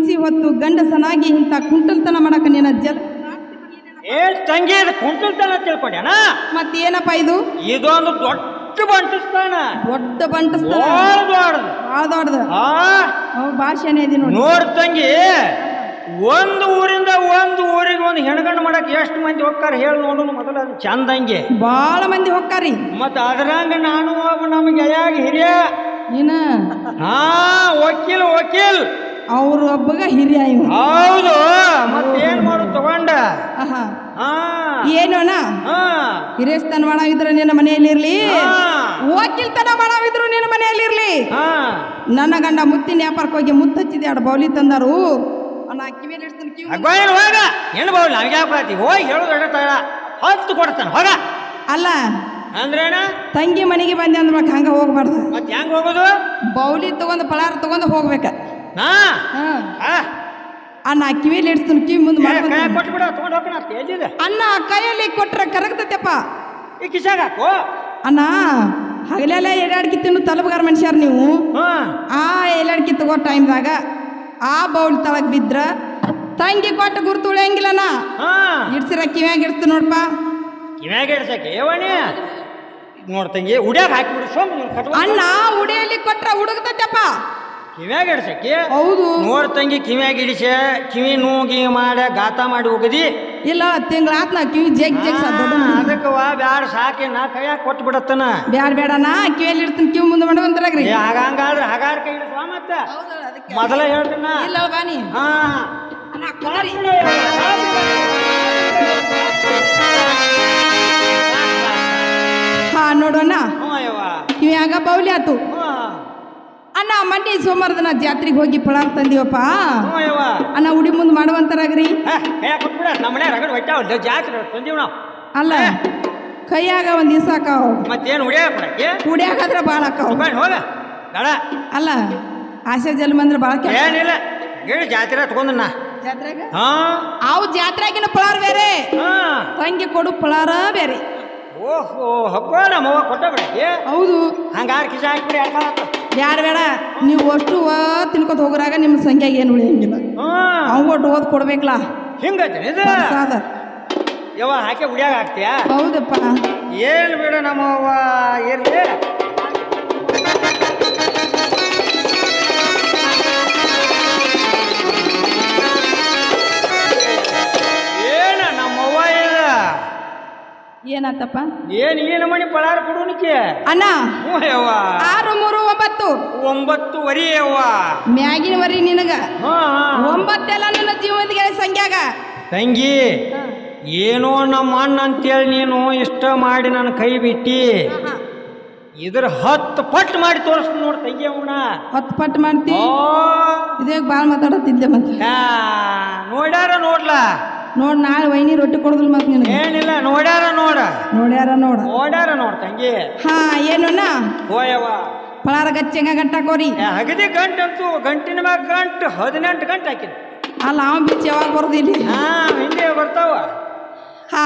ಮೀಸಿ ಹೊತ್ತು ಗಂಡಸನಾಗಿ ಇಂಥ ಕುಂಟಲ್ತನ ಮಾಡಕ ನಿನ್ನ ಜಲ್ ಏ ತಂಗಿ ಇದು ಕುಂಟಲ್ತನ ತಿಳ್ಕೊಂಡ್ಯಾನ? ಮತ್ತೇನಪ್ಪ ಇದು? ಇದೊಂದು ದೊಡ್ಡ ಬಂಟಿಸ್ತಾನ ದೊಡ್ಡ ಬಂಟಸ್ತಾನ ಭಾಳ ದೊಡ್ಡದು ಆ ಅವ್ ಭಾಷೆನೇ ಇದೆ ನೋಡಿ. ನೋಡ್ ತಂಗಿ ಒಂದು ಊರಿಂದ ಒಂದು ಊರಿಗೆ ಒಂದು ಹೆಣ್ಗಂಡು ಮಾಡಕ್ ಎಷ್ಟು ಮಂದಿ ಹೋಗ್ತಾರ ಹೇಳಿ ನೋಡು ಮೊದಲ ಅದು ಚಂದಂಗೆ ಭಾಳ ಮಂದಿ ಹೊಕ್ಕಾರಿ ಮತ್ತ ಅದ್ರಂಗ ನಾನು ನಮಗೆ ಯಾಗ ಹಿರಿಯ? ನೀನ? ಹಾ ವಕೀಲ್ ವಕೀಲ್. ಅವ್ರ ಒಬ್ಬಗ ಹಿರಿಯ ಇವ ಹೌದು ಮತ್ತೇನ್ ಮಾಡು ತಗೊಂಡ? ಆಹಾ. ಹಾ ಏನೋನ ಹಾ ಹಿರಿಯಸ್ತನ ಮಾಡಾವಿದ್ರು ನಿನ್ನ ಮನೆಯಲ್ಲಿ ಇರ್ಲಿ ವಕೀಲ್ತನ ಮಾಡಾವಿದ್ರು ನಿನ್ನ ಮನೆಯಲ್ಲಿರ್ಲಿ. ಹಾ ನನ್ನ ಗಂಡ ಮುತ್ತಿನ ವ್ಯಾಪಾರಕ್ಕೆ ಹೋಗಿ ಮುತ್ತು ಹಚ್ಚಿದೆ ಎರಡು ಬೌಲಿ ತಂದಾರು. ನಾ ಕಿವಿಯಲ್ಲಿ ಇಡ್ತೀನಿ ಕಿವಿ ಅಗ್ಗೋಯನ್ ಹೋಗ? ಹೆಣ್ಣು ಬಾವು ನನಗೆ ಯಾಕೆ ಹೋಗಿ ಹೇಳೋದು ಹೇಳ್ತಾಳ ಹತ್ತು ಕೊಡ್ತಾನೆ. ಹೋಗ. ಅಲ್ಲ ಅಂದ್ರೇನ? ತಂಗಿ ಮನೆಗೆ ಬಂದೆ ಅಂದ್ಬೇಕು ಹಂಗ ಹೋಗ್ಬಾರ್ದು. ಮತ್ತೆ ಹೆಂಗ್ ಹೋಗೋದು? ಬೌಲಿ ತಗೊಂಡು ಪಳಾರ ತಗೊಂಡು ಹೋಗ್ಬೇಕ. ಹಾ ಹಾ. ಆ, ಆ ನಾ ಕಿವಿಯಲ್ಲಿ ಇಡ್ತೀನಿ ಕಿವಿ ಮುಂದೆ ಮಾಡ್ಕೊಂಡು ಕೊಟ್ಟು ಬಿಡ ತಗೊಂಡು ಹೋಗೋಣ ಎಲ್ಲಿದೆ ಅನ್ನ ಕೈಯಲ್ಲಿ ಕೊಟ್ರೆ ಕರಗತೈತೆಪ್ಪ. ಈ ಕಿಶಾಗ ಹಾಕು. ಅಣ್ಣ ಹಗಲೆಲ್ಲ ಎಲಾಡ್ಕಿ ತಿನ್ನು ತಲುಪಗಾರ ಮನುಷ್ಯರ್ ನೀವು. ಹಾ. ಆ ಎಲಾಡ್ಕಿ ತಗೋ ಟೈಮ್ದಾಗ ಆ ಬೌಲ್ ತಳಗ್ ಬಿದ್ರ ತಂಗಿ ಕೊಟ್ಟು ಗುರುತು ಉಳಿಯಂಗಿಲ್ಲನ ಹಾ. ಇಡ್ಸಿರ ಕಿವ್ಯಾಗ ಇಡ್ತು ನೋಡ್ಪ. ಕಿವ್ಯಾಗ ಇಡ್ಸಕ್ಕೆ ಏವಣಿ ನೋಡ್ ತಂಗಿ ಉಡ್ಯಾಗ ಹಾಕಿಬಿಡು ಸೋಮ್ ಅಣ್ಣ ಉಡಿಯಲ್ಲಿ ಕೊಟ್ರ ಹುಡುಗತೈತಪ್ಪ ಕಿವ್ಯಾಗ ಇಡ್ಸಕ್ಕೆ? ಹೌದು. ನೋಡ್ ತಂಗಿ ಕಿವ್ಯಾಗ ಇಡಿಸ? ಕಿವಿ ನೋಗಿ ಮಾಡ ಗಾತ ಮಾಡಿ ಹೋಗದಿ ಇಲ್ಲ ತಿಂಗಳಾತ್ ನಾ ಕಿವಿ ಜಗ್ ಜಗ್ ಸಾ ದೊಡ್ಡ ಅದಕ್ಕೆ ವಾ ಬ್ಯಾಡ ಸಾಕಿ ನಾ ಕೈಯಾಗ ಕೊಟ್ಟು ಬಿಡತ್ತನ. ಬ್ಯಾಡ ಬೇಡ ನಾ ಕಿವಿಯಲ್ಲಿ ಇಡ್ತೀನಿ ಕಿವಿ ಮುಂದೆ ಮಾಡ್ಕೊಂತಾರಾಗ್ರಿ ಏ ಹಾಗಂಗಾದ್ರೆ ಹಗಾರ ಕೈ ಇಡಿಸುವ ಮತ್ತ? ಮೊದಲ ಹೇಳ್ತೀನ ಇಲ್ಲ ಬಾನಿ ಹಾ. ನಾ ಕುಂದ್ರಿ. ಹಾ ನೋಡೋಣ ಕಿವ್ಯಾಗ ಬೌಲಿ ಆತು. ಅಣ್ಣ ಮಂಡಿ ಸೋಮವಾರ ದಿನ ಜಾತ್ರೆಗೆ ಹೋಗಿ ಪಳಾರ್ ತಂದೀವಪ್ಪ. ಅಣ್ಣ ಉಡಿ ಮುಂದೆ ಮಾಡುವಂತಾರಾಗ್ರಿ. ರಗಡ್ ಜಾತ್ರೆ ತಂದೀವಿ ನಾವು. ಅಲ್ಲ ಕೈಯಾಗ ಒಂದ್ ದಿವಸ ಆಕಾವ್ ಮತ್ತೇನು ಉಡಿಯಾಕಾದ್ರೆ ಭಾಳ ಬೇಡ. ಅಲ್ಲ ಆಸೆ ಜನ್ಮ ಅಂದ್ರೆ ಭಾಳ ಏನಿಲ್ಲ. ಹೇಳಿ ಜಾತ್ರೆ ತಗೊಂಡ್ ಜಾತ್ರೆಗೆ? ಅವು ಜಾತ್ರೆಗಿನ ಪಳಾರ್ ಬೇರೆ. ಹಾ. ತಂಗಿ ಕೊಡು ಪಳಾರ ಬೇರೆ. ಓಹೋ ಹಬ್ಬ ನಮ್ಮವ್ವ ಕೊಟ್ಟ ಬಿಡಿ. ಹೌದು. ಹಂಗಾರು ಕಿಸ ಹಾಕ್ಬಿಡಿ ಯಾಕಾಗತ್ತ ಬ್ಯಾಡ ಬೇಡ ನೀವು ಅಷ್ಟು ತಿನ್ಕೊತ ಹೋಗ್ರಾಗ ನಿಮ್ಮ ಸಂಖ್ಯೆ ಏನು ಉಳಿಯಂಗಿಲ್ಲ ಹಾ. ಅವ್ ಒಟ್ಟು ಓದ್ ಕೊಡ್ಬೇಕಲ್ಲ ಹಿಂಗತ್ತೆ ಯವ್ವ ಹಾಕಿ ಉಡಿಯಾಗ ಹಾಕ್ತೀಯಾ? ಹೌದಪ್ಪ. ಏನು ಬಿಡ ನಮ್ಮವ್ವ ಇರ್ಲಿ. ಏನಾತಪ್ಪ? ಏನ್ ಏನು ಮಣಿ ಪಳಾರ ಕೊಡುನಿಕೆ ಅಣ್ಣ ಹ್ಞೂ ಯವ್ವ. ಆರು ಮೂರು ಒಂಬತ್ತು. ಒಂಬತ್ತುವರೆ ಯವ್ವ. ಮ್ಯಾಗಿನ ವರಿ ನಿನಗ. ಹಾ ಹಾ. ಒಂಬತ್ತೆಲ್ಲ ನನ್ನ ಜೀವನದ ಸಂಖ್ಯಾಗ ತಂಗಿ ಏನೋ ನಮ್ಮ ಅಣ್ಣ ಅಂತೇಳಿ ನೀನು ಇಷ್ಟ ಮಾಡಿ ನನ್ನ ಕೈ ಬಿಟ್ಟಿ. ಇದ್ರ ಹತ್ತು ಪಟ್ಟು ಮಾಡಿ ತೋರಿಸ್ ನೋಡ್ ತಂಗಿ ಅವನ. ಹತ್ತು ಪಟ್ಟು ಮಾಡ್ತಿ? ಓ ಇದೇ ಭಾಳ ಮಾತಾಡತ್ತಿದ್ದೆ ಮತ್ತೆ. ನೋಡ್ಯಾರ ನೋಡ್ಲಾ? ನೋಡ್ ನಾಳೆ ವೈನಿ ರೊಟ್ಟಿ ಕೊಡುದಿಲ್ಲ ಮತ್ತೆ ನಿನಗೆ. ಏನಿಲ್ಲ ನೋಡ್ಯಾರ ನೋಡ. ನೋಡ್ಯಾರ ನೋಡ. ನೋಡ್ಯಾರ ನೋಡ್ ತಂಗಿ. ಹಾ ಏನಣ್ಣ ಓಯವ್ವ. ಪಳಾರ ಗಚ್ಚಂಗ ಗಂಟಾಕೋರಿ ಅಗದಿ ಗಂಟು ಅಂತೂ ಗಂಟಿನ ಮ್ಯಾಗ ಗಂಟು ಹದಿನೆಂಟು ಗಂಟೆ ಹಾಕಿನ. ಅಲ್ಲ ಅವ ಬಿಚ್ಚ ಯಾವಾಗ ಬರೋದಿಲ್ಲ? ಹಾ ಹಿಂದೆ ಬರ್ತಾವ. ಹಾ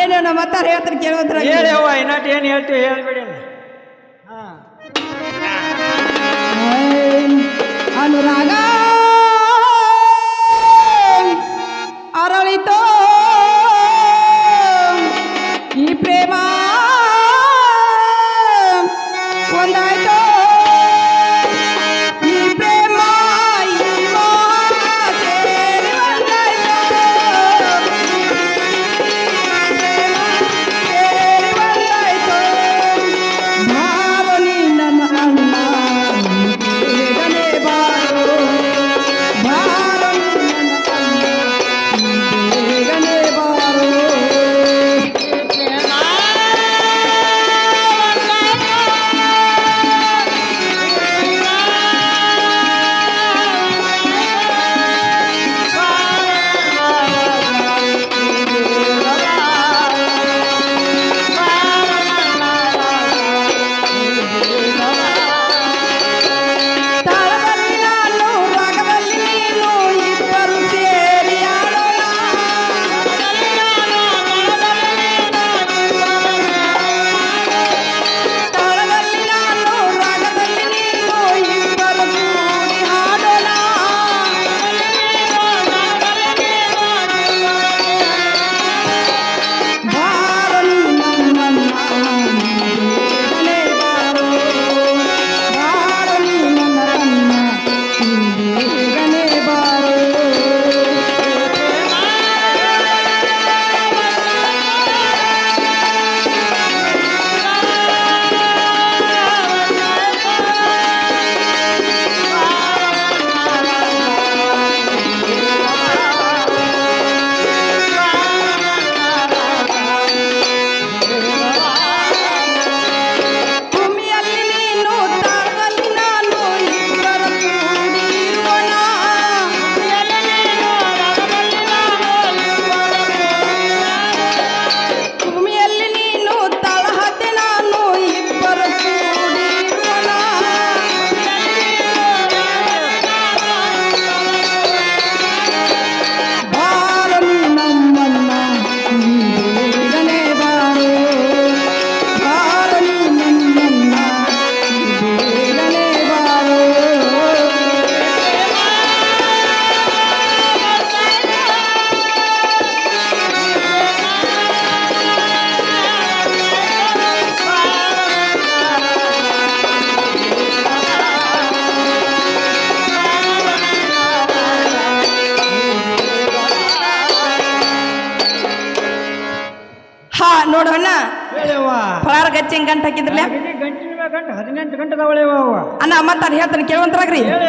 ಏನೇನ ಮತ್ತಾರ ಹೇಳ್ತಾರೆ ಕೇಳೋದ್ರ ಹೇಳವ್ವ ಏನಾಟ ಏನು ಹೇಳ್ತೀವಿ ಹೇಳ್ಬೇಡಿ ಹಚ್ಚಿ ಹೆಂಗ್ ಗಂಟು ಹಾಕಿದ್ರಲ್ಲ? ಗಂಟೆ ಹದಿನೆಂಟು ಗಂಟೆ ಅಣ್ಣ ಮತ್ತೆ ಅದು ಹೇಳ್ತಾನೆ ಕೇಳುವಂತರಾಗ್ರಿ. ಹೇಳಿ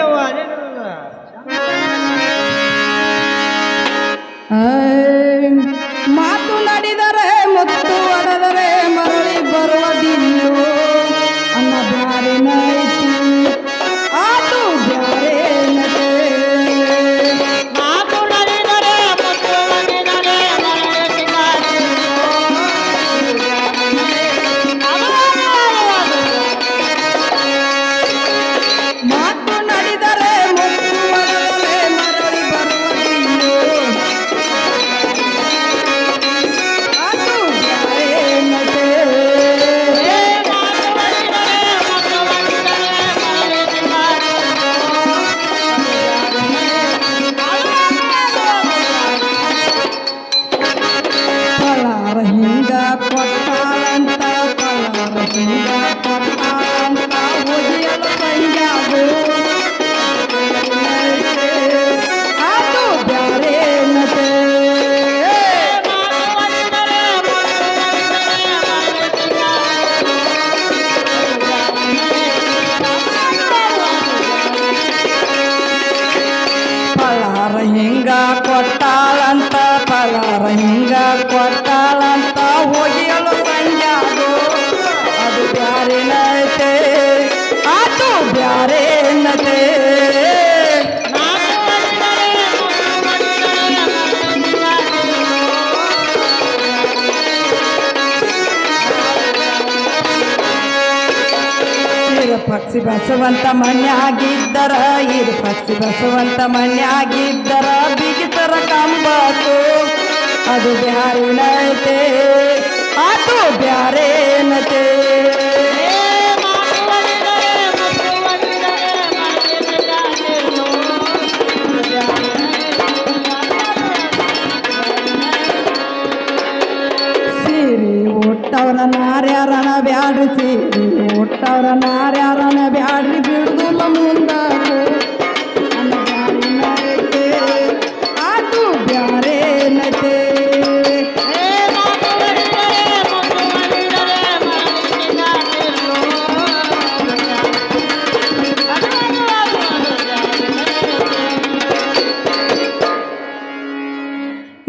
ಪಕ್ಷಿ ಬಸವಂತ ಮನ್ಯಾಗಿದ್ದರ ಇರು ಪಕ್ಷಿ ಬಸವಂತ ಮನ್ಯಾಗಿದ್ದರ ಬಿಗಿತರ ಕಂಬಾತು. ಅದು ಬ್ಯಾರೇನತೆ ಅದು ಬ್ಯಾರೇನತೆ. ಸಿರಿ ಒಟ್ಟವರ ನಾರ್ಯಾರನ ಬ್ಯಾಡ್ರಿ ಹುಟ್ಟವ್ರ ನಾರ್ಯಾರನ ಬ್ಯಾಡ್ರಿ ಬಿಡುದಿಲ್ಲ ಮುಂದಾಗ ಆತು ಬ್ಯಾರೆ ನತೆ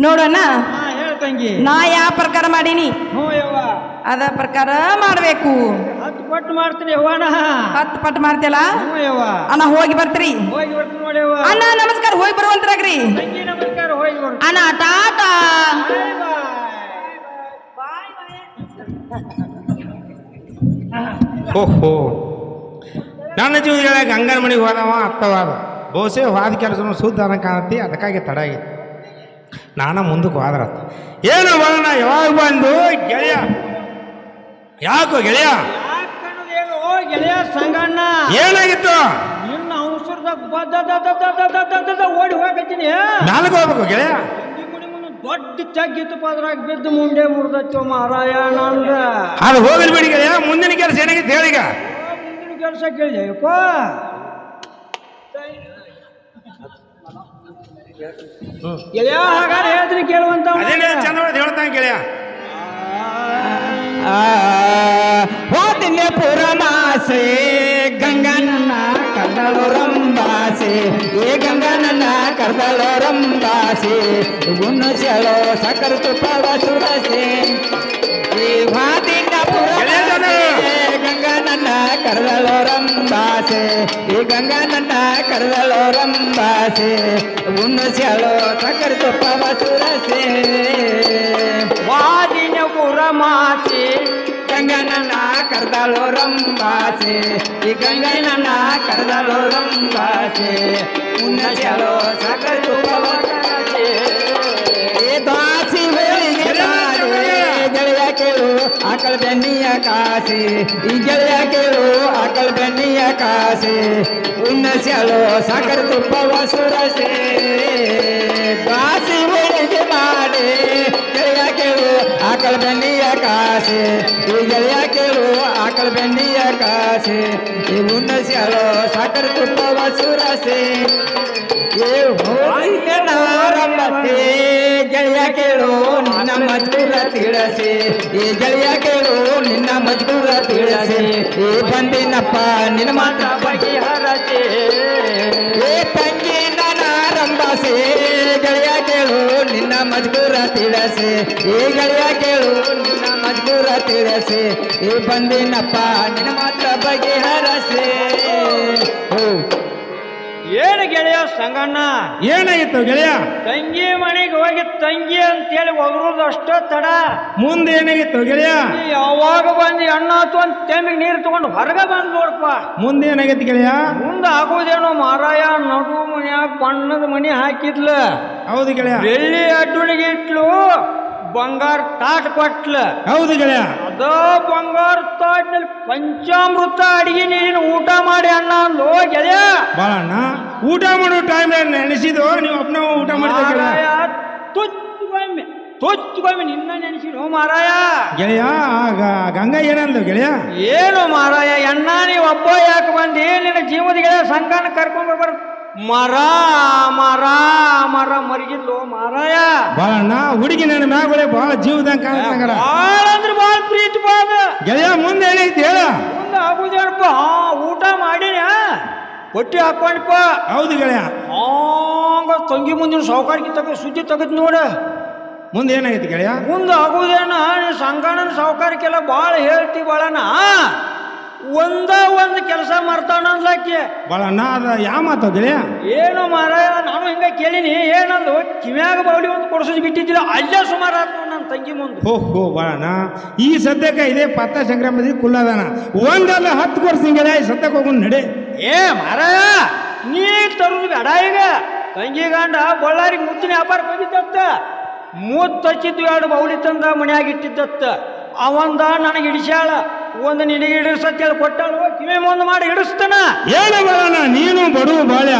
ನೋಡೋಣ. ನಾ ಯಾವ ಪ್ರಕಾರ ಮಾಡೀನಿ? ಅದ ಪ್ರಕಾರ ಮಾಡಬೇಕು. ಪಟ್ಟು ಮಾಡ್ತೀನಿ ಯವ್ವನ ಹತ್ತು ಪಟ್ಟು ಮಾಡ್ತಿಯಲ್ಲ? ಹ್ಞೂ ಯವ್ವ. ಅಣ್ಣ ಹೋಗಿ ಬರ್ತೀರಿ. ಹೋಗಿ ಬರ್ತೀನಿ ನೋಡಿ ಯವ್ವ. ಅಣ್ಣ ನಮಸ್ಕಾರ ಹೋಗಿ ಬರುವಂತ್ರಾಗ್ರಿ. ತಂಗಿ ನಮಸ್ಕಾರ ಹೋಗಿ ಬರ್ತೀನಿ. ಅಣ್ಣ ಟಾಟಾ. ಓಹೋ. ನನ್ನ ಜೀವನದಾಗ ಗಂಗನ ಮನೆಗೆ ಹೋದವ ಅತ್ತವಾದ ಬಹುಶಃ ಹೋದ ಕೆಲಸನೂ ಶುದ್ಧ ಅನ್ನ ಕಾಣತಿ ಅದಕ್ಕಾಗಿ ತಡ ಆಗಿತ್ತು. ನಾನು ಮುಂದಕ್ಕೆ ಹೋದ್ರ ಏನು ಬರೋಣ ಯಾವಾಗ ಬಂದು ಗೆಳೆಯ? ಯಾಕೋ ಗೆಳೆಯ? ಗೆಳೆಯ ಸಂಗಣ್ಣ. ಏನಾಗಿತ್ತು? ನಿನ್ನ ಅಂಶದ ಓಡಿ ಹೋಗತ್ತೀನಿ ನಾಲ್ಕು ಹೋಗ್ಬೇಕು ಗೆಳೆಯ? ದೊಡ್ಡ ಚಗ್ಗಿತ್ತಪ್ಪ ಅದ್ರಾಗ ಬಿದ್ದು ಮುಂಡೆ ಮುರಿದಚ್ಚೋ ಮಾರಾಯ ನಂದ ಅದು ಹೋಗಲಿ ಬಿಡಿ ಗೆಳೆಯ ಮುಂದಿನ ಕೆಲಸ ಏನಾಗಿತ್ತು ಹೇಳೀಗ ಮುಂದಿನ ಕೆಲಸ ಕೇಳಿದೆಯಪ್ಪ ಗೆಳೆಯ ಹಾಗಾದ್ರೆ ಹೇಳ್ತೀನಿ ಕೇಳುವಂತ ಅದೇನೇ ಚಂದ ಹೇಳ್ತಾನೆ ಗೆಳೆಯ. వాటిని పురమాసే గంగన్న కర్దలు రంబాసే ఏ గంగన్న కర్దలు రంబాసే గుణు చలో సకరుతు పవసుడసే ఈ వాటిన పురమాసే గంగన్న కర్దలు రంబాసే ఈ గంగన్న కర్దలు రంబాసే గుణు చలో సకరుతు పవసుడసే వాటి మాసి గంగనన్న కరదలో రంబాసే ఈ గంగనన్న కరదలో రంబాసే ఉన్న చలో సకలు అకల్ బెన్నియ కాసి ఇజయ కేలో అకల్ బెన్నియ కాసి ఉన్న చలో సకర్ తుప్ప వసురసే ಆಕಳ ಬೆಂಡಿಯ ಕಾಸೆ. ಈಗ ಕೇಳು, ಆಕಳ ಬೆಂಡಿಯ ಕಾಸೆ. ಈ ಉಣ್ಣಸಿ ಅಳೋ ಸಾಕರ್ ತುಪ್ಪವ ಸುರಸೆ. ಏ ಹೋರಮ್ಮತ್ತೆ ಗೆಳೆಯ ಕೇಳು, ನಿನ್ನ ಮಜ್ಬೂರ ತಿಳಿಸಿ. ಈ ಗೆಳೆಯ ಕೇಳು, ನಿನ್ನ ಮಜ್ಬೂರ ತಿಳಿಸಿ. ಏ ಬಂದಿನಪ್ಪ, ನಿನ್ನ ಮಾತ್ರ ಬಗ್ಗೆ ಈ ಗೆಳೆಯ ಕೇಳು ನಿನ್ನ ಮಜ್ಕೂರ ತಿಳಿಸಿ ಈ ಬಂದಿನಪ್ಪ ನಿನ್ನ ಮಾತ್ರ ಬಗೆಹರಸಿ ಓ. ಏನು ಗೆಳೆಯ ಸಂಗಣ್ಣ? ಏನಾಗಿತ್ತು ಗೆಳೆಯ? ತಂಗಿ ಮನೆಗೆ ಹೋಗಿ ತಂಗಿ ಅಂತೇಳಿ ಒಗರೋದು ಅಷ್ಟೋ ತಡ. ಮುಂದೆ ಏನಾಗಿತ್ತು ಗೆಳೆಯ? ನೀ ಯಾವಾಗ ಬಂದು ಅಣ್ಣ ಅಂತ ತೆಮ್ಮಿಗೆ ನೀರು ತಗೊಂಡು ಹೊರಗೆ ಬಂದು ನೋಡಪ್ಪ ಮುಂದೆ ಏನಾಗಿತ್ತು ಗೆಳೆಯ? ಮುಂದೆ ಆಗೋದೇನೋ ಮಾರಾಯ ನಡು ಮನ್ಯಾಗ ಬಣ್ಣದ ಮನೆ ಹಾಕಿದ್ಲ. ಹೌದು ಗೆಳೆಯ. ಬೆಳ್ಳಿ ಅಡ್ಡುಳಿಗೆ ಇಟ್ಲು. ಬಂಗಾರ ತಾಟ್ ಕೊಟ್ಲ. ಹೌದು ಗೆಳೆಯ. ಅದ ಬಂಗಾರ ತಾಟ್ನಲ್ಲಿ ಪಂಚಾಮೃತ ಅಡಿಗೆ ನೀರಿನ ಊಟ ಮಾಡಿ ಅಣ್ಣ ಅಂದ್ಲು ಗೆಳೆಯ. ಬಾಳಣ್ಣ ಊಟ ಮಾಡೋ ಟೈಮ್ ನೆನೆಸಿದ್ರು ನೀವು ಒಬ್ಬನ ಊಟ ಮಾಡಿದ ಮಾರಾಯ ತುಚ್ಚಗೊಮ್ಮೆ ತುಚ್ಚಗೊಮ್ಮೆ ನಿನ್ನ ನೆನೆಸಿರು ಮಾರಾಯ. ಗೆಳೆಯ ಆಗ ಗಂಗಾ ಏನಂದ್ಲು ಗೆಳೆಯ? ಏನು ಮಾರಾಯ ಅಣ್ಣ ನೀವು ಒಬ್ಬ ಯಾಕೆ ಬಂದಿ? ನಿನ್ನ ಜೀವದ ಗೆಳೆಯ ಸಂಘನ ಕರ್ಕೊಂಡು ಬರ್ಬಾರ ಮರ ಮರ ಮರ ಮರಿಗಿದ್ಲು ಮಾರಾಯ. ನಾ ಹುಡುಗಿ ನನ್ನ ಮ್ಯಾಗೊಳೆ ಬಹಳ ಜೀವದ ಕಾಣ್ತಂಗಾರ ಭಾಳ ಅಂದ್ರೆ ಭಾಳ ಪ್ರೀತಿ ಬಾದ ಗೆಳೆಯ ಮುಂದೆ ಏನೈತಿ ಹೇಳ. ಮುಂದೆ ಆಗುದೇನಪ್ಪ ಹಾ ಊಟ ಮಾಡಿನ. ಹೊಟ್ಟಿ ಹಾಕೊಂಡಪ್ಪ ಹೌದು ಗೆಳೆಯ. ಹಂಗ ತಂಗಿ ಮುಂದಿನ ಸಾವುಕಾರಕ್ಕೆ ತಗ ಸುದ್ದಿ ತೆಗೆದ್ ನೋಡ. ಮುಂದೆ ಏನಾಗೈತಿ ಗೆಳೆಯ? ಮುಂದೆ ಆಗುದೇನ? ನೀ ಸಂಗಣ್ಣನ ಸಾವುಕಾರಕ್ಕೆಲ್ಲ ಭಾಳ ಹೇಳ್ತಿ ಬಾಳಣ್ಣ. ಒಂದ ಒಂದು ಕೆಲಸ ಮಾಡ್ತಾನ ಅನ್ಲಾಕಿ ಬಾಳಣ್ಣ ಅದ ಯಾ ಮಾತು ಗೆಳೆಯ ಏನು ಮಾರಾಯ ನಾನು ಹಿಂಗ ಕೇಳಿನಿ ಏನಂದು? ಕಿವ್ಯಾಗ ಬೌಲಿ ಒಂದು ಕೊಡ್ಸೋದು ಬಿಟ್ಟಿದ್ದಿಲ್ಲ ಅಲ್ಲೇ ಸುಮಾರು ಆತು ನನ್ನ ತಂಗಿ ಮುಂದೆ. ಹೋ ಹೋ ಬಾಳಣ್ಣ ಈ ಸದ್ಯಕ್ಕೆ ಇದೇ ಪತ್ತ ಸಂಕ್ರಮಣದಲ್ಲಿ ಕುಲ್ಲದಾನ ಒಂದಲ್ಲ ಹತ್ತು ವರ್ಷ ಗೆಳೆಯ ಈ ಸದ್ಯಕ್ಕೆ ನಡೆ. ಏ ಮಾರಾಯ ನೀ ತರುದು ಬೇಡ ಈಗ. ತಂಗಿ ಗಂಡ ಬಳ್ಳಾರಿ ಮುತ್ತಿನ ವ್ಯಾಪಾರ ಬಂದಿದ್ದತ್ತ ಮೂತ್ ಹಚ್ಚಿದ್ದು ಎರಡು ಬೌಲಿ ತಂದ ಮನ್ಯಾಗ ಇಟ್ಟಿದ್ದತ್ತ. ಅವಂದ ನನಗೆ ಹಿಡಿಸ್ಯಾಳ. ಒಂದು ನಿನಗೆ ಹಿಡಿಸತ್ತೇಳಿ ಕೊಟ್ಟಾಳು. ಕಿವಿ ಮುಂದೆ ಮಾಡಿ ಹಿಡಿಸ್ತಾನ. ಹೇಳ ಬರೋಣ ನೀನು ಬಡವ ಬಾಳ್ಯ.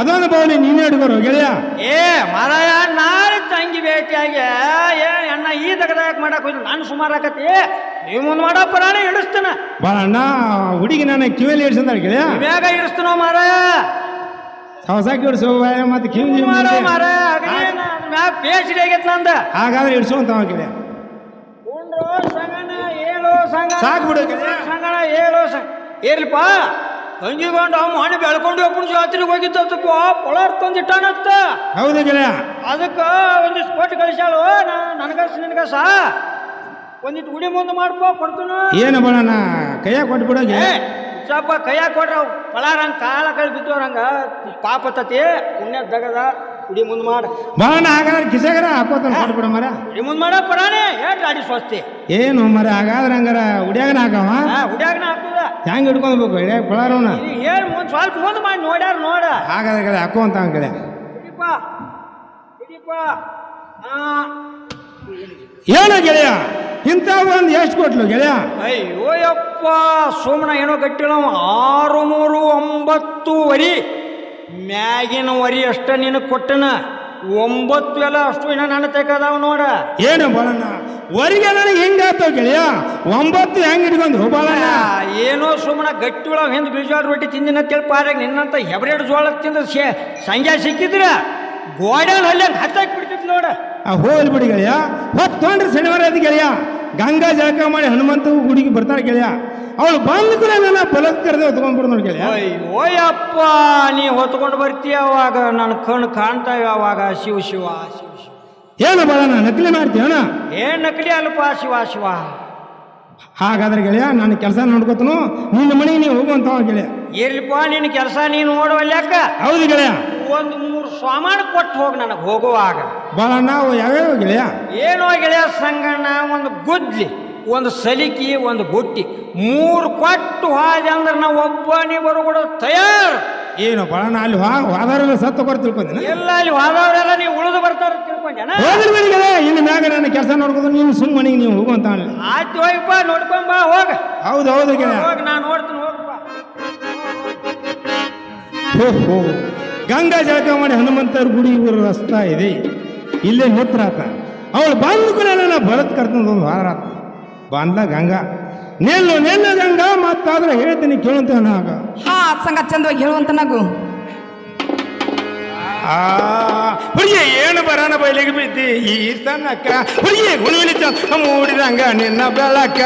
ಅದೊಂದು ಬಾಳಿ ನೀನೇ ಹಿಡ್ಕೊರು ಗೆಳೆಯ. ಏ ಮಾರಾಯ ನಾಳೆ ತಂಗಿ ಭೇಟಿಯಾಗಿ ಏ ಅಣ್ಣ ಈ ತಗದಾಕ ಮಾಡಕ್ ಹೋಯ್ತು ನಾನು ಸುಮಾರು ಆಕತಿ ನೀವು ಮುಂದೆ ಮಾಡೋ ಪ್ರಾಣಿ ಹಿಡಿಸ್ತಾನ. ಬಾಳಣ್ಣ ಹುಡುಗಿ ನನ್ನ ಕಿವಿಯಲ್ಲಿ ಹಿಡ್ಸಂದಾಳ ಗೆಳೆಯ. ಬೇಗ ಹಿಡಿಸ್ತಾನೋ ಮಾರಾಯ. ಹೊಸಾಕಿ ಹಿಡ್ಸೋ ಮತ್ತೆ ಕಿವಿ ಮಾರಾಯ ಮ್ಯಾಗ ಆಗೈತೆ ನಂದ. ಹಾಗಾದ್ರೆ ಹಿಡ್ಸೋಂತವ ಗೆಳೆಯ ಉಂಡ್ರೋ ಸಂಗಣ ಏಳು ಸಂಗಣ ಸಾಕ್ ಬಿಡು. ಸಂಗಣ ಏಳು ಸಂಗ ಇರ್ಲಿಪ್ಪ ತಂಗಿಗೊಂಡು ಅವ್ ಮಾಡಿ ಬೆಳ್ಕೊಂಡು ಒಬ್ಬನ ಜಾತ್ರೆಗೆ ಹೋಗಿದ್ದಪ್ಪ ಪೊಳಾರ್ ತಂದಿಟ್ಟಾನತ್ತ ಹೌದು ಗೆಳೆಯ ಅದಕ್ಕೆ ಒಂದಿಷ್ಟು ಕೊಟ್ಟು ಕಳಿಸ್ಯಾಳು. ನನಗಸ್ ನಿನಗಸ ಒಂದಿಟ್ಟು ಗುಡಿ ಮುಂದೆ ಮಾಡ್ಕೋ ಕೊಡ್ತನು. ಏನು ಬಾಳಣ್ಣ ಕೈಯಾಗ ಕೊಟ್ಟು ಬಿಡೋಗೆ ಸ್ವಲ್ಪ ಕೈಯಾಗ ಕೊಡ್ರ ಪಳಾರಂಗ ಕಾಲ ಕೈ ಬಿದ್ದವ್ರಂಗ. ಪಾಪ ತತಿ ಪುಣ್ಯ ದಗದ. ಗುಡಿ ಮುಂದೆ ಮಾಡ. ಬಾಣ ಹಾಗಾದ್ರೆ ಕಿಸಗರ ಹಾಕೋತಾನ ಕೊಟ್ಬಿಡ ಮರ. ಗುಡಿ ಮುಂದೆ ಮಾಡ ಪಡಾಣೆ ಏಟ್ ಗಾಡಿ ಸ್ವಸ್ತಿ. ಏನು ಮರ ಹಾಗಾದ್ರೆ ಹಂಗಾರ ಉಡ್ಯಾಗನ ಹಾಕವ? ಉಡ್ಯಾಗನ ಹಾಕುದ. ಹೆಂಗ್ ಹಿಡ್ಕೊಳ್ಬೇಕು ಹಿಡಿಯಾಗ ಪಳಾರವನ? ಇದು ಹೇಳಿ ಮುಂದೆ ಸ್ವಲ್ಪ ಮುಂದೆ ಮಾಡಿ ನೋಡ್ಯಾರ ನೋಡ. ಹಾಗಾದ್ರೆ ಗೆಳೆಯ ಹಾಕೋ ಹಿಡಿಪ ಹಾ ಏನು ಗೆಳೆಯ ಇಂಥ ಒಂದು ಎಷ್ಟು ಕೊಟ್ಲು ಗೆಳೆಯ? ಅಯ್ಯೋ ಯಪ್ಪ ಸುಮ್ಮನೆ ಏನೋ ಕಟ್ಟಿಲ್ಲ. ಆರು ಮೂರು ಒಂಬತ್ತು ವರಿ ಮ್ಯಾಗಿನ ವರಿ ಅಷ್ಟ ನಿನಗೆ ಕೊಟ್ಟನ ಒಂಬತ್ತು ಎಲ್ಲ ಅಷ್ಟು ಇನ್ನ ನನ್ನ ತೆಗದಾವ ನೋಡ. ಏನು ಬಾಳಣ್ಣ ವರಿಗೆ ನನಗೆ ಹೆಂಗಾತವ ಗೆಳೆಯ? ಒಂಬತ್ತು ಹೆಂಗ್ ಹಿಡ್ಕೊಂಡು ಬಾಳಣ್ಣ? ಏನೋ ಸುಮ್ಮನ ಗಟ್ಟಿ ಒಳಗೆ ಹಿಂದೆ ಬಿಜಾರ್ ರೊಟ್ಟಿ ತಿಂದಿನ ತಿಳಿ ಪಾರಾಗ ನಿನ್ನಂತ ಹೆಬ್ರೇಡ್ ಜೋಳ ತಿಂದ ಸಂಜೆ ಸಿಕ್ಕಿದ್ರ ಗೋಡಲ್ ಹಲ್ಲೆ ಹತ್ತಾಕ್ ಬಿಡ್ತಿತ್ತು ನೋಡ. ಆ ಹೋಲ್ ಬಿಡಿ ಗೆಳೆಯ. ಹೊತ್ತು ತೊಗೊಂಡ್ರೆ ಶನಿವಾರ ಅದು ಗೆಳೆಯ. ಗಂಗಾ ಜಳಕ ಮಾಡಿ ಹನುಮಂತ ಗುಡಿಗೆ ಬರ್ತಾರೆ ಗೆಳೆಯ. ಅವಳು ಬಂದ ಕೂಡ ನನ್ನ ಬಲದ ಕರೆದೇ ಹೊತ್ಕೊಂಡ್ಬಿಡು ನೋಡಿ ಗೆಳೆಯ. ಅಯ್ಯೋ ಯಪ್ಪ ನೀ ಹೊತ್ಕೊಂಡು ಬರ್ತೀಯ ಅವಾಗ? ನನ್ನ ಕಣ್ಣು ಕಾಣ್ತಾವೆ ಅವಾಗ. ಶಿವ ಶಿವ ಶಿವ ಶಿವ. ಏನು ಬಾಳಣ್ಣ ನಕಲಿ ಮಾಡ್ತೀವಣ್ಣ ಏನ್ ನಕಲಿ ಅಲ್ಪ ಶಿವ ಶಿವ. ಹಾಗಾದ್ರೆ ಗೆಳೆಯ ನಾನು ಕೆಲಸ ನೋಡ್ಕೊತನು ನಿನ್ನ ಮನೆಗೆ ನೀವು ಹೋಗುವಂತ ಗೆಳೆಯ. ಇರ್ಲಿಪ್ಪ ನಿನ್ನ ಕೆಲಸ ನೀನು ನೋಡುವಲ್ಯಾಕ ಹೌದು ಗೆಳೆಯ. ಒಂದು ಮೂರು ಸಾಮಾನು ಕೊಟ್ಟು ಹೋಗಿ ನನಗೆ ಹೋಗುವಾಗ. ಬಾಳಣ್ಣ ಅವು ಯಾವ್ಯಾವ ಗೆಳೆಯ? ಏನೋ ಗೆಳೆಯ ಸಂಗಣ್ಣ ಒಂದು ಗುದ್ಲಿ. ಒಂದು ಸಲಿಕಿ ಒಂದು ಬುಟ್ಟಿ. ಮೂರು ಕೊಟ್ಟು ಹಾದಿ ಅಂದ್ರೆ ನಾವು ಒಬ್ಬನೇ ಬರೋಕೂಡ ತಯಾರು. ಏನು ಬಾಳಣ್ಣ ಅಲ್ಲಿ ಹಾ ವಾದಾರೆಲ್ಲ ಸತ್ತು ಕೊಡ್ ತಿಳ್ಕೊಂದಿನ ಎಲ್ಲ ಅಲ್ಲಿ ಹೋದವರೆಲ್ಲ ನೀವು ಉಳಿದು ಬರ್ತಾರೆ ತಿಳ್ಕೊಂಡೆ ಇನ್ನು ಮ್ಯಾಗ ನನ್ನ ಕೆಲಸ ನೋಡ್ಕೊಂಡು ನೀವು ಸುಮ್ಮನೆ ಮನೆಗೆ ನೀವು ಹೋಗುವಂತ ಆಯ್ತು ಹೋಗಪ್ಪ ನೋಡ್ಕೊಂಬ ಹೋಗ. ಹೌದು ಹೌದು ಹೋಗಿ ನಾ ನೋಡ್ತೀನಿ ಹೋಗಪ್ಪ ಹೋ ಹೋ. ಗಂಗಾ ಜಳಕ ಮಾಡಿ ಹನುಮಂತರ ಗುಡಿ ಊರ ರಸ್ತಾ ಇದೆ. ಇಲ್ಲೇ ನಿತ್ರಾತ ಅವಳು ಬಂದ ಕೂಡ ನನ್ನ ಭರತ್ ಒಂದು ವಾರ ಆತ ಬಂದ್ಲ ಗಂಗಾ. ನಿಲ್ಲು ನಿಲ್ಲು ಗಂಗಾ ಮತ್ತಾದ್ರೆ ಹೇಳ್ತೀನಿ ಕೇಳುವಂತ ಆಗ ಹಾ ಸಂಗ ಚಂದವಾಗಿ ಹೇಳುವಂತ ನಗು. ಆ ಹುಡುಗಿ ಏನು ಬರೋಣ ಬಯಲಿಗೆ ಬಿದ್ದಿ? ಈ ತನಕ ಹುಡುಗಿ ಗುಣಿಲಿ ಚಂದ ಮೂಡಿದಂಗ ನಿನ್ನ ಬೆಳಕ.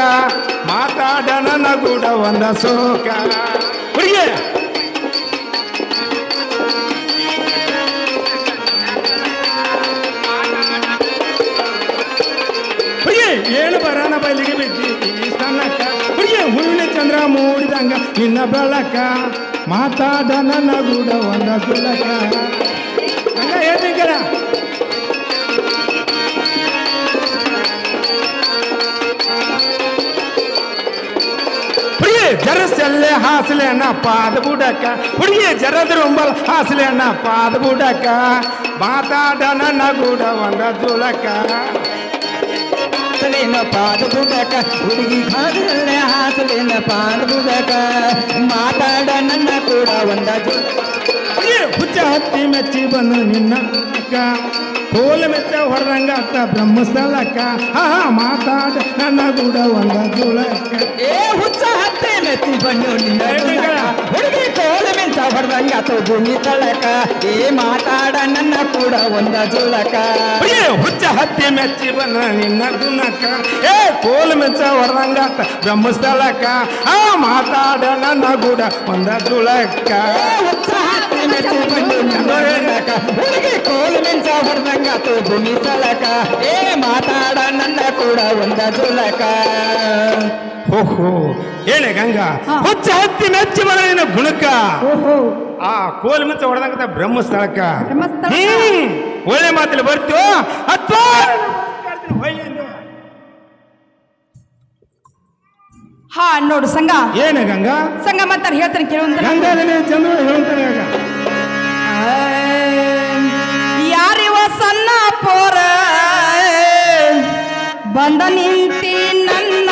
ಮಾತಾಡನ ನಗುಡ ಒಂದ ಸೋಕ ಹುಡುಗಿ ಹುಡುಗಿ ಬರಾನ ಬಯಲಿಗೆ ಬಿದ್ದಿ ತನಕ ಹುಡುಗಿ ಹುಣ್ಣಿನ ಚಂದ್ರ ಮೂಡಿದಂಗ ನಿನ್ನ ಬೆಳಕ. ಮಾತಾಡಣ ಗುಡ ಒಂದ ಸುಲಕ. ಹಂಗ ಹೇಳ್ತೀನಿ ಜರಸಲ್ಲೇ ಹುಡುಗಿ ಜರಸೆಲ್ಲೆ ಹಾಸಲೆ ಅಣ್ಣ ಪಾದ ಬುಡಕ. ಹುಡುಗಿ ಹಾಸಲೆ ಅಣ್ಣ ಪಾದ ಬುಡಕ. ಮಾತಾಡಣ ಗುಡ ಒಂದ ಜುಳಕ ಹಾಸಲಿನ ಪಾದ ಬುಡಕ ಹುಡುಗಿ ಹಾಸಲೆ ಹಾಸಲಿನ ಪಾದ ಬುಡಕ ಮಾತಾಡ ನನ್ನ ಕೂಡ ಒಂದ ಹುಚ್ಚ ಹತ್ತಿ ಮೆಚ್ಚಿ ಬಂದು ನಿನ್ನ ಕೋಲ ಮೆಚ್ಚ ಹೊರದಂಗ ಅತ್ತ ಬ್ರಹ್ಮಸ್ಥಳಕ್ಕ. ಹಾ, ಮಾತಾಡ ನನ್ನ ಗುಡ ಒಂದ ಜುಳಕ ಏ ಹುಚ್ಚ ಹತ್ತೆ ಮೆತ್ತಿ ಬಂದು ನಿನ್ನ ಗುಣಕ. ಹುಡುಗಿ ಕೋಲ ಮೆಂಚ ಹೊಡೆದಂಗ ಅತ್ತ ಭೂಮಿ ತಳಕ ಏ ಮಾತಾಡ ನನ್ನ ಕೂಡ ಒಂದ ಜುಳಕ ಏ ಹುಚ್ಚ ಹತ್ತೆ ಮೆಚ್ಚಿ ಬಂದ ನಿನ್ನ ಗುಣಕ್ಕ. ಏ ಕೋಲ ಮೆಚ್ಚ ಹೊರದಂಗ ಅತ್ತ ಬ್ರಹ್ಮಸ್ಥಳಕ್ಕ. ಆ ಮಾತಾಡ ನನ್ನ ಗುಡ ಒಂದ ಜುಳಕ ಏ ಹುಚ್ಚ ನಿನ್ನ ಗುಣಕ. ಹುಡುಗಿ ಕೋಲ ಮೆಂಚ ಹೊಡೆದಂಗ ಭೂಮಿ ತಳಕ ಏ ಮಾತಾಡ ನನ್ನ ಕೂಡ ಒಂದ ಜುಳಕ ಓಹೋ ಹೇಳೆ ಗಂಗಾ. ಹುಚ್ಚ ಹತ್ತಿ ಮೆಚ್ಚಿ ಬರ ನಿನ್ನ ಗುಣಕ ಓಹೋ. ಆ ಕೋಲ್ ಮೆಚ್ಚ ಹೊಡೆದಂಗ ಬ್ರಹ್ಮಸ್ಥಳಕ್ಕ. ಬ್ರಹ್ಮಸ್ಥಳಕ್ಕ. ಹ್ಮ್ ಒಳ್ಳೆ ಮಾತಲ್ಲಿ ಬರ್ತೀವೋ? ಅಥವಾ ಹಾ ನೋಡು ಸಂಘ ಏನ ಗಂಗಾ? ಸಂಘ ಮಾತಾರ ಹೇಳ್ತಾನೆ ಕೇಳುವಂತ ಗಂಗಾ ಚಂದ್ರ ಹೇಳ್ತಾನೆ ಯಾರಿವ ಸಣ್ಣ ಪೋರ. ಬಂದ ನಿಂತಿ ನನ್ನ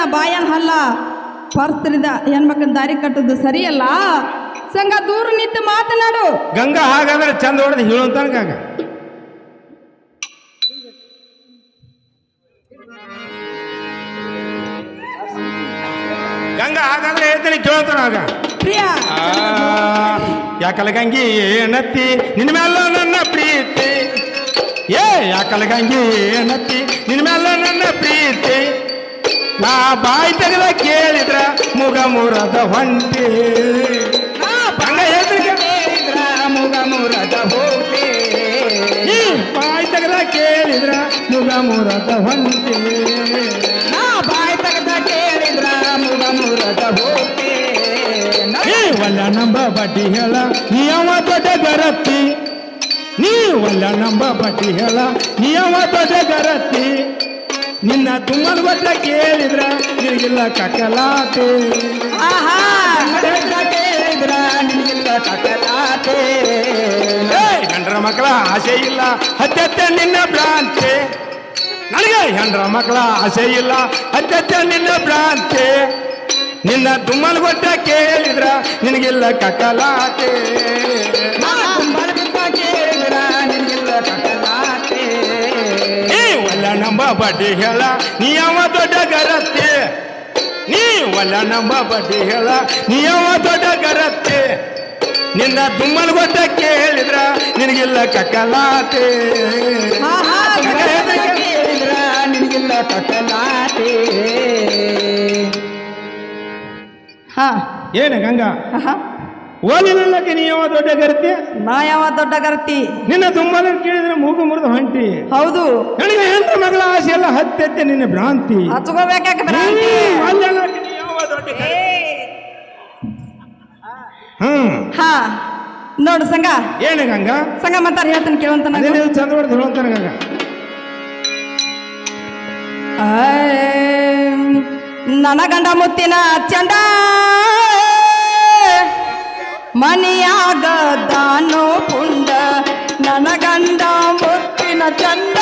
ನಿನ್ನ ಬಾಯನ್ ಹಲ್ಲ. ಪರ್ಸ್ತ್ರಿದ ಹೆಣ್ಮಕ್ಳ ದಾರಿ ಕಟ್ಟುದು ಸರಿಯಲ್ಲ? ಸಂಗ ದೂರ ನಿಂತು ಮಾತನಾಡು. ಗಂಗಾ ಹಾಗಾದ್ರೆ ಚಂದ ಹೊಡೆದು ಹೇಳುವಂತಾನ ಗಂಗಾ. ಗಂಗಾ ಹಾಗಾದ್ರೆ ಹೇಳ್ತೀನಿ ಕೇಳ್ತಾನ ಆಗ ಪ್ರಿಯ. ಆ, ಯಾಕಲ ಗಂಗಿ ಏನತ್ತಿ? ನಿನ್ನ ಮೇಲ ನನ್ನ ಪ್ರೀತಿ. ಏ ಯಾಕಲ ಗಂಗಿ ಏನತ್ತಿ? ನಿನ್ನ ಮೇಲ ನನ್ನ ಪ್ರೀತಿ. ನಾ ಬಾಯಿ ತೆಗೆದ ಕೇಳಿದ್ರ ಮುಗ ಮುರದ ಹೊಂಟಿ. ಕೇಳಿದ್ರ ಮುಗ ಮುರದ ಹೋಗಿ ಬಾಯಿ ತೆಗೆದ ಕೇಳಿದ್ರ ಮುಗ ಮುರದ ಹೊಂಟಿ. ನಾ ಬಾಯಿ ತೆಗೆದ ಕೇಳಿದ್ರ ಮುಗ ಮುರದ ಹೋಗಿ ಒಲ್ಲ ನಂಬ ಬಡ್ಡಿ ಹೇಳ ನಿಯಮ ದೊಡ್ಡ ಗರತ್ತಿ ನೀ ಒಲ್ಲ ನಂಬ ಬಡ್ಡಿ ಹೇಳ ನಿಯಮ ದೊಡ್ಡ ಗರತ್ತಿ ನಿನ್ನ ತುಮ್ಮಲ್ ಬದ್ರ ಕೇಳಿದ್ರ ನಿನಗಿಲ್ಲ ಕಕಲಾತೆ ಆಹಾ ಕೇಳಿದ್ರ ನಿನಗಿಲ್ಲ ಕಕಲಾತೆ ಹೆಂಡ್ರ ಮಕ್ಕಳ ಆಸೆ ಇಲ್ಲ ಹತ್ತೆ ನಿನ್ನ ಭ್ರಾಂತಿ. ನನಗೆ ಹೆಂಡ್ರ ಮಕ್ಕಳ ಆಸೆ ಇಲ್ಲ ಹತ್ತೆ ನಿನ್ನ ಭ್ರಾಂತಿ. ನಿನ್ನ ತುಮ್ಮಲ್ ಗೊತ್ತ ಕೇಳಿದ್ರ ನಿನಗಿಲ್ಲ ಕಕಲಾತೆ ಬಡ್ಡಿ ಹೇಳ ನೀ ಯಾವ ದೊಡ್ಡ ಗರತ್ತೆ. ನೀ ಒಲ್ಲ ನಂಬ ಬಡ್ಡಿ ಹೇಳ ನೀ ಯಾವ ದೊಡ್ಡ ಗರತ್ತೆ. ನಿನ್ನ ದುಮ್ಮಲ್ ಗೊತ್ತ ಕೇಳಿದ್ರ ನಿನಗಿಲ್ಲ ಕಕಲಾತೆ. ಕೇಳಿದ್ರ ನಿನಗಿಲ್ಲ ಕಕಲಾತೆ. ಹಾ. ಏನು ಗಂಗಾ. ಓಲಿನಲ್ಲಕ್ಕೆ ನೀ ಯಾವ ದೊಡ್ಡ ಗರ್ತಿ? ನಾ ಯಾವ ದೊಡ್ಡ ಗರ್ತಿ? ನಿನ್ನ ತುಮ್ಮಲ್ ಕೇಳಿದ್ರೆ ಮೂಗು ಮುರಿದು ಹೊಂಟಿ. ಹೌದು. ನನಗೆ ಹೆಂಡ್ರ ಮಗಳ ಆಸೆ ಎಲ್ಲ ಹತ್ತೆತ್ತೆ ನಿನ್ನ ಭ್ರಾಂತಿ. ಹಚ್ಕೋಬೇಕಾಕ ಭ್ರಾಂತಿ? ಒಲ್ಲೆನಲ್ಲಕ್ಕೆ ನೀ ಯಾವ ದೊಡ್ಡ? ಹ್ಮ್. ಹಾ ನೋಡು ಸಂಗ. ಏನು ಗಂಗಾ? ಸಂಗ ಮಾತಾರ ಹೇಳ್ತಾನೆ ಕೇಳುವಂತ ಅದೇ ನೀವು ಚಂದ ಹೊಡೆದು ಹೇಳುವಂತಾನ ಗಂಗಾ. ನನ್ನ ಗಂಡ ಮುತ್ತಿನ ಚಂದ ಮನಿಯಾಗ ದಾನೋ ಪುಂಡ ನನಗಂದ ಮುತ್ತಿನ ಚಂದ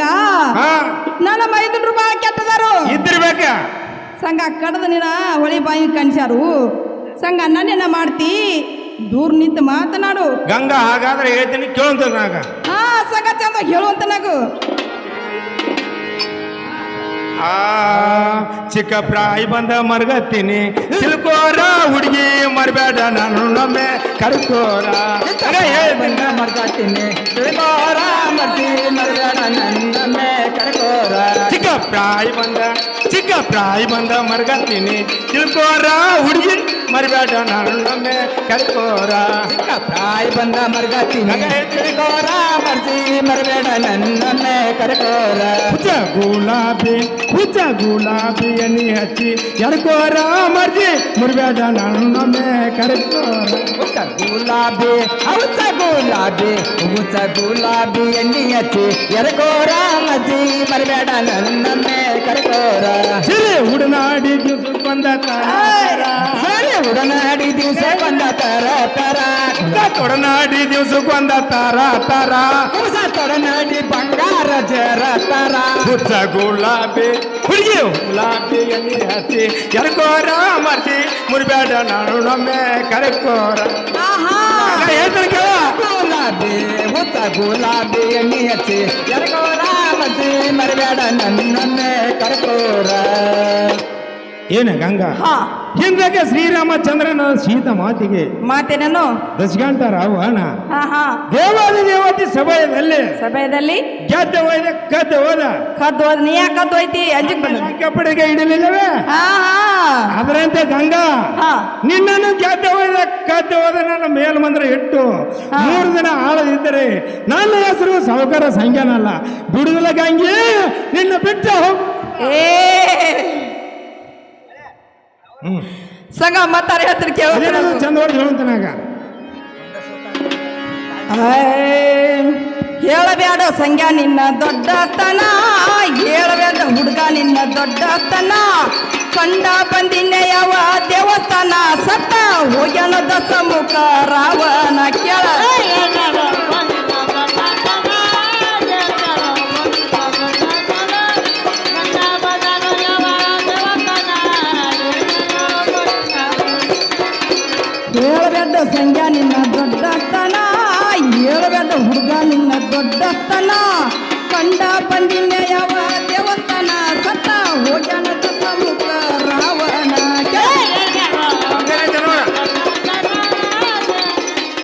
ಹಾ. ನನ್ನ ಮೈದಿನ್ರು ರೂಪಾಯಿ ಕೆಟ್ಟದಾರು? ಇದ್ದಿರ್ಬೇಕ. ಸಂಘ ಕಡದ ನಿನ್ನ ಹೊಳಿ ಬಾಯಿ ಕಣ್ಸ್ಯಾರು. ಸಂಘ ನನ್ನೇನ ಮಾಡ್ತಿ. ದೂರ ನಿಂತು ಮಾತನಾಡು. ಗಂಗಾ ಹಾಗಾದ್ರೆ ಹೇಳ್ತೀನಿ ಕೇಳುವಂತ ನಾಗ. ಹಾ ಸಂಘ ಚಂದ ಹೇಳುವಂತ ನಗು. ಆ, ಚಿಕ್ಕ ಪ್ರಾಯಿ ಬಂದ ಮರ್ಗತ್ತೀನಿ. ತಿಳ್ಕೋರ ಹುಡುಗಿ ಮರ್ಬೇಡ ನಾನು ನಮ್ಮೆ ಕರ್ಕೋರ. ಬಂದ ಮರ್ಗತ್ತೀನಿ. ತಿಳ್ಕೋರ ಮರ್ತಿ ಮರ್ಬೇಡ ನನ್ನ ಕರ್ಕೋರ. ಚಿಕ್ಕ ಪ್ರಾಯಿ ಬಂದ ಚಿಕ್ಕ ಪ್ರಾಯಿ ಬಂದ ಮರ್ಗತ್ತೀನಿ ತಿಳ್ಕೋರ ಹುಡುಗಿ ಮರ್ಬೇಡ ನಾನು ನಮ್ಮೆ ಕರ್ಕೋರ ಚಿಕ್ಕ ಪ್ರಾಯ ಬಂದ ಮರ್ಗಾತೀನಿ ಗಂಗ ಹೇಳ್ತೀನಿ. ತಿಳ್ಕೋರ ಮರ್ತಿ ಮರ್ಬೇಡ ನನ್ನಮ್ಮೆ ಕರ್ಕೋರ ಹುಚ್ಚ ಗುಲಾಬಿ ಹುಚ್ಚ ಗುಲಾಬಿ ಎಣ್ಣೆ ಹಚ್ಚಿ ಎಡ್ಕೋರ ಮರ್ಜಿ ಮುರ್ಬೇಡ ನಾನು ನಮ್ಮೆ ಕರ್ಕೋರ ಹುಚ್ಚ ಗುಲಾಬಿ ಹುಚ್ಚ ಗುಲಾಬಿ ಹುಚ್ಚ ಗುಲಾಬಿ ಎಣ್ಣೆ ಹಚ್ಚಿ ಎರ್ಕೋರ ಮಜ್ಜಿ ಮರ್ಬೇಡ ನನ್ನಮ್ಮೆ ಕರ್ಕೋರ ಸಿರಿ ಉಡನಾಡಿ ದಿವಸ ಬಂದ ತಾರ ಸರಿ ಉಡನಾಡಿ ದಿವಸ ಬಂದ ತರ ತರ. ತೊಡನಾಡಿ ದಿವಸ ಬಂದ ತಾರ ತಾರ. ಹೊಸ ತೊಡನಾಡಿ ಬಂಗಾರ ಜರ ತರ. ಹುಚ್ಚ ಗುಲಾಬಿ ಹುಡುಗಿ. ಗುಲಾಬಿ ಎಲ್ಲಿ ಹಚ್ಚಿ ಕರ್ಕೋರ ಮರ್ಜಿ ಮುರ್ಬೇಡ ನಾನು ನಮ್ಮೆ ಕರ್ಕೋರ. ಹೇಳ್ತಾರೆ ಕೇಳ. ಗುಲಾಬಿ ಹುಚ್ಚ ಗುಲಾಬಿ ಎಣ್ಣೆ ಹಚ್ಚಿ ಎರ್ಕೋರ ಮಜ್ಜಿ ಮರ್ಬೇಡ ನನ್ನನ್ನೇ ಕರ್ಕೋರ ಏನ ಗಂಗಾ? ಹಾ. ಹಿಂದಕ್ಕೆ ಶ್ರೀರಾಮಚಂದ್ರನ ಸೀತ ಮಾತಿಗೆ. ಮಾತೇನೋ ದಶಗಂಟ ರಾವಣ. ದೇವಾದಿ ದೇವತಿ ಸಭೆಯಲ್ಲಿ. ಸಭೆಯಲ್ಲಿ? ಗೆದ್ದ ಹೋಯ್ದ ಕದ್ದು ಹೋದ ಕದ್ದು ಹೋದ ನೀ ಯಾಕೆ ಕದ್ದು ಹೋಯ್ತಿ ಅಂಜಿಕ್ ಬಂದ ಕಪ್ಪಡಿಗೆ ಇಡಲಿಲ್ಲವೇ? ಅದರಂತೆ ಗಂಗಾ. ಹಾ. ನಿನ್ನನ್ನು ಗೆದ್ದ ಹೋಯ್ದ ಕದ್ದ ಹೋದ ನನ್ನ ಮೇಲ್ಮಂದ್ರ ಇಟ್ಟು ಮೂರು ದಿನ ಆಳದಿದ್ದರೆ ನನ್ನ ಹೆಸರು ಸಾವುಕಾರ ಸಂಖ್ಯಾನಲ್ಲ ಬಿಡುದಿಲ್ಲ ಗಂಗೆ ನಿನ್ನ ಬಿಟ್ಟ ಹೋಗ್. ಏ. ಸಂಘ ಮತ್ತಾರ ಹೇಳ್ತಾರೆ ಕೇಳ ಚಂದ ಹೊಡೆದು ಹೇಳುವಂತನಾಗ ಹೇಳಬೇಡ ಸಂಘ ನಿನ್ನ ದೊಡ್ಡತನ. ಹೇಳಬೇಡ ಹುಡುಗ ನಿನ್ನ ದೊಡ್ಡತನ. ಕಂಡ ಬಂದಿನ ಯಾವ ದೇವಸ್ಥಾನ ಸತ್ತ? ಹೋಗ್ಯಾನ ದಸಮುಖ ರಾವಣ ಕೇಳ. ನಿನ್ನ ದೊಡ್ಡತನ ಕಂಡ ಬಂದಿನ್ನೆಯವ